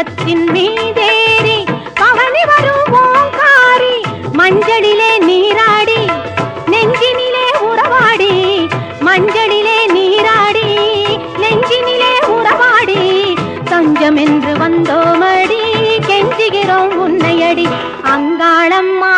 சிங்கத்தின் மீதேறி பவனி வரும் ஓங்காரி மஞ்சளிலே நீராடி நெஞ்சினிலே உறவாடி மஞ்சளிலே நீராடி நெஞ்சினிலே உறவாடி தஞ்சம் என்று வந்தோமடி கெஞ்சுகிறோம் உன்னையடி அங்காளம்மா.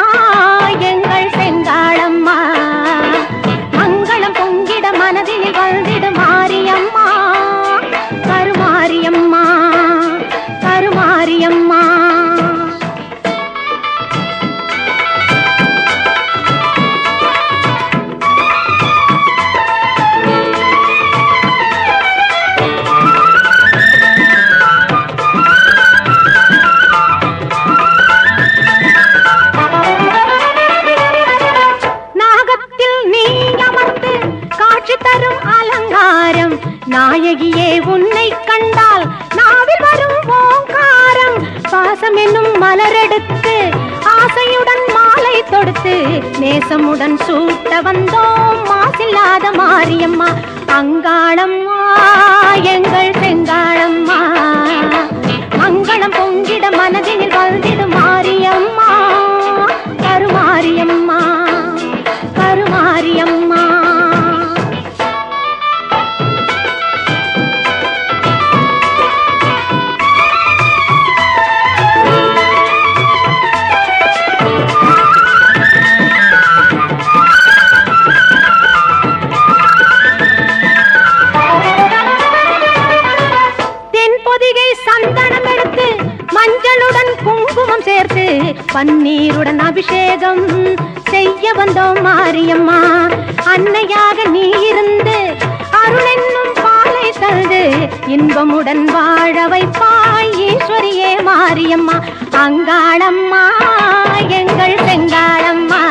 நேசமுடன் சூட்ட வந்தோம். மாசில்லாத மாரியம்மா அங்காளம்மா எங்கள் செங்காளம்மா. மங்களம் பொங்கிட மனதில் வந்திடும் மாரியம்மா. பன்னீருடன் அபிஷேகம் செய்ய வந்தோம் மாரியம்மா. அன்னையாக நீ இருந்து அருள் என்னும் பாலை தந்து இன்பமுடன் வாழ வைப்பாய் ஈஸ்வரியே மாரியம்மா. அங்காளம்மா எங்கள் பெங்காளம்மா.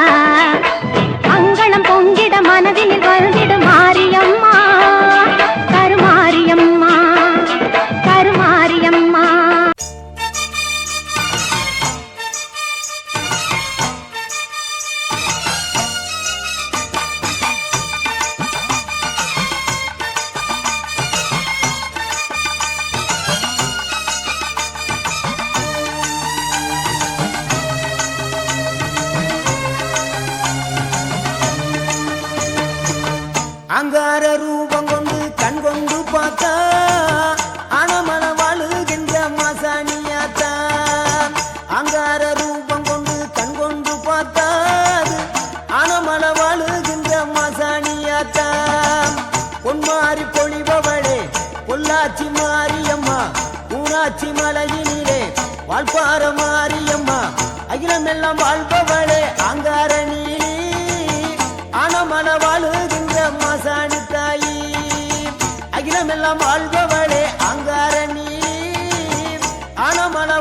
அங்களம் பொங்கிட மனதில் வந்திடும் மாரியம்மா. அங்கார ரூபம் கொண்டு கண் கொண்டு பார்த்தா அனமன வாழுகின்ற மாசாணியாத்தா. அங்கார ரூபம் கொண்டு கண் கொண்டு பார்த்தா அனமன வாழுகின்ற மாசாணியாத்தா. பொன்மாறி பொழிபவளே பொள்ளாச்சி மாரியம்மா ஊராட்சி மலையினிலே வாழ்பார மாரியம்மா. அகிலமெல்லாம் வாழ்பவளே அங்காரணி ஆனமன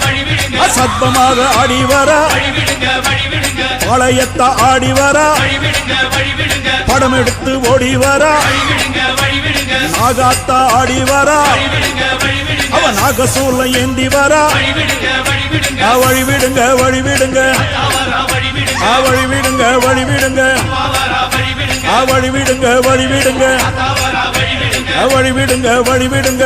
பத்மமாக ஆடி வரா பாளையத்த ஆடி வரா படம் எடுத்து ஓடி வரா நாகாத்தா ஆடி வரா நாகசூல ஏந்தி வர வழிவிடுங்க வழிவிடுங்க. வழிவிடுங்க வழிவிடுங்க வழிவிடுங்க. வழிவிடுங்க வழிவிடுங்க வழிவிடுங்க.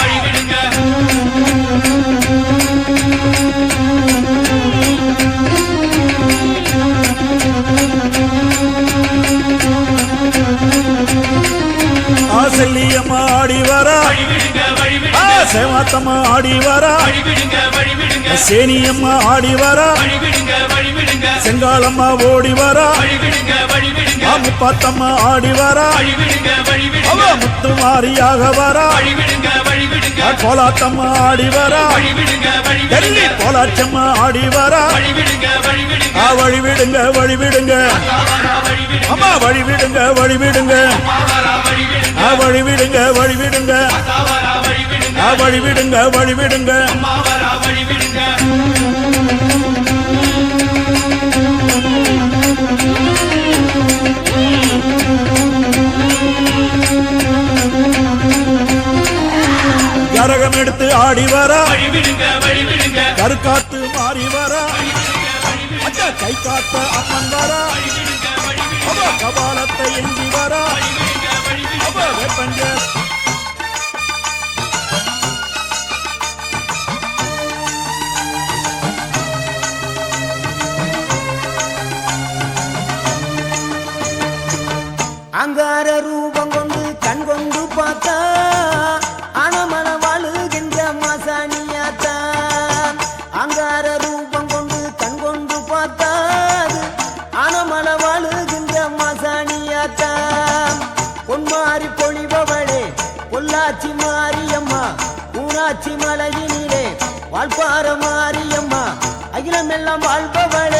சேவாத்தம்மா ஆடி வரா சேனியம்மா ஆடி வரா செங்காலம்மா ஓடி வரா முப்பாத்தம்மா ஆடி வரா அவ முத்து மாரியாக வரா கோலாத்தம்மா ஆடி வரா டெல்லி கோலாச்சம்மா ஆடி வரா ஆ, வழி விடுங்க வழி விடுங்க அம்மா வழி விடுங்க வழி விடுங்க வழிவிடுங்க வழிவிடுங்க. வழிவிடுங்க கரகம் எடுத்து ஆடி வர. கருக்காத்து மாறி வர. கை காத்த அப்பன் வர. கபாலத்தை எங்கி வர. வெப்பஞ்ச ஆங்கார ரூபம் கொண்டு கண் கொண்டு பார்த்தா அணமன வாழுகின்ற மாசாணியாத்தா. ஆங்கார ரூபம் கொண்டு கண் கொண்டு பார்த்தா அது வாழுகின்ற மாசாணியாத்தா. பொன்மாறி பொழிபவளே பொள்ளாச்சி மாரியம்மா ஊராட்சி மலையினிலே வாழ்பார மாரியம்மா. அகிலமெல்லாம் வாழ்பவள்